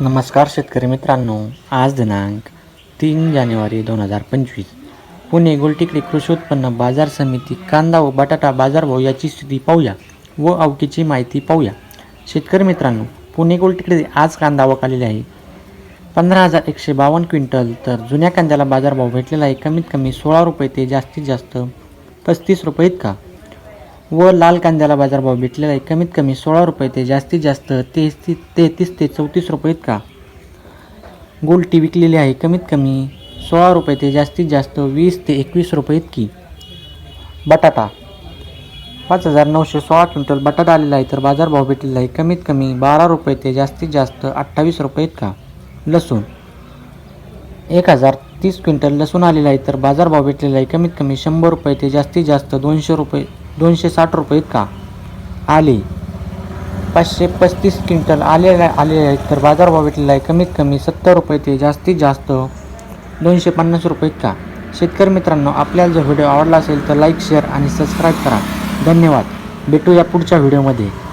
नमस्कार शेतकरी मित्रांनो आज दिनांक तीन जानेवारी दोन हजार पंचवीस. पुणे गोलटिकडी कृषी उत्पन्न बाजार समिती कांदा व बटाटा बाजारभाव याची स्थिती पाहूया व अवकीची माहिती पाहूया. शेतकरी मित्रांनो पुणे गोलटिकडे आज कांदा वकालेला आहे. पंधरा हजार एकशे बावन्न क्विंटल तर जुन्या कांद्याला बाजारभाव भेटलेला आहे कमीत कमी सोळा रुपये ते जास्तीत जास्त पस्तीस रुपये इतका. व लाल कांद्याला बाजारभाव भेटलेला आहे. कमीत कमी सोळा रुपये ते जास्तीत जास्त तेहतीस तेहतीस ते चौतीस रुपये इतका. गोल्टी विकलेली आहे. कमीत कमी सोळा रुपये ते जास्तीत जास्त वीस ते एकवीस रुपये इतकी. बटाटा. पाच हजार नऊशे सोळा क्विंटल बटाटा आलेला आहे. तर बाजारभाव भेटलेला आहे. कमीत कमी बारा रुपये ते जास्तीत जास्त अठ्ठावीस रुपये इतका. लसूण. एक हजार तीस क्विंटल लसूण आलेला आहे. तर बाजारभाव भेटलेला आहे. कमीत कमी शंभर रुपये ते जास्तीत जास्त दोनशे रुपये दोनशे साठ रुपये इतका. आले. पाचशे पस्तीस क्विंटल आलेला आलेले आहेत तर बाजारभाव भेटलेला आहे. कमीत कमी सत्तर रुपये ते जास्तीत जास्त दोनशे पन्नास रुपये इतका. शेतकरी मित्रांनो आपल्याला जर व्हिडिओ आवडला असेल तर लाईक शेअर आणि सबस्क्राईब करा. धन्यवाद. भेटूया पुढच्या व्हिडिओमध्ये.